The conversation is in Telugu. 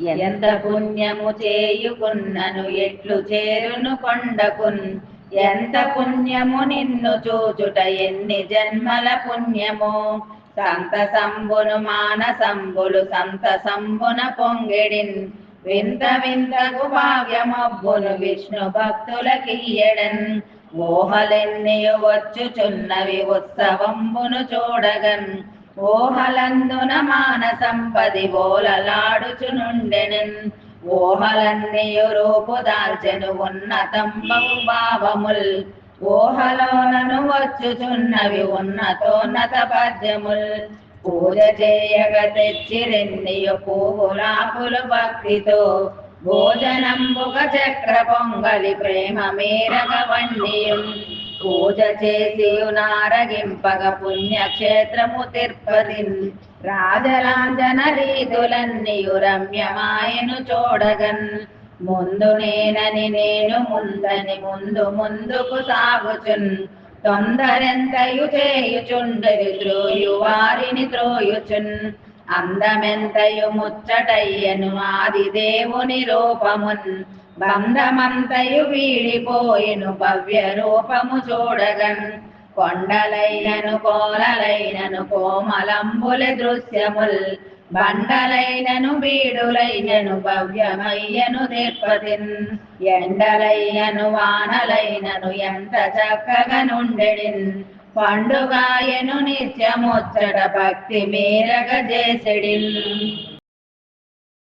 ఎంత పుణ్యము చేయుకున్నను ఎట్లు చేరును కొండకున్? ఎంత పుణ్యము నిన్ను చూచుట ఎన్ని జన్మల పుణ్యము? సంత సంబును మానసంబులు సంత సంబున పొంగిడిన్. వింత వింతకు భావ్యమబ్బును విష్ణు భక్తులకియ్యడన్ ఊహలెన్నియు వచ్చుచున్నవి ఉత్సవంబును చూడగన్. ఊహలందున మానసంపది ఓలలాడుచునుండెనన్. ఓహలన్నీయు రూపు దాల్చెను ఉన్నతంబగు భావముల్. ఊహలోనను వచ్చుచున్నవి ఉన్నతోన్నత పద్యముల్. పూజ చేయగ తెచ్చిరెన్నియు పూలాపులు భక్తితో భోజనంబుగ చక్ర పొంగలి ప్రేమ మేరగ వన్నియుం. పూజ చేసి నారగింపగ పుణ్యక్షేత్రము తిరుపతి రాజలాంజన రీతులన్నీయు రమ్యమాయను చూడగన్. ముందు నేనని నేను ముందని ముందు ముందుకు సాగుచున్. తొందరెంతయు చేయుచుండది త్రోయు వారిని త్రోయుచున్. అందమెంతయు ముచ్చటయ్యను ఆది దేవుని రూపమున్. బంధమంతయు వీడిపోయిను భవ్య రూపము చూడగన్. కొండలైనను కోలలైనను కోమలంబుల దృశ్యముల్. బండలైనను బీడులైనను భవ్యమయ్యను తిరుపతిన్ ఎండలైనను వానలైనను ఎంత చక్కగా నుండెడిన్. పండుగాయను నిత్యముచ్చట భక్తి మీరగ చేసెడిల్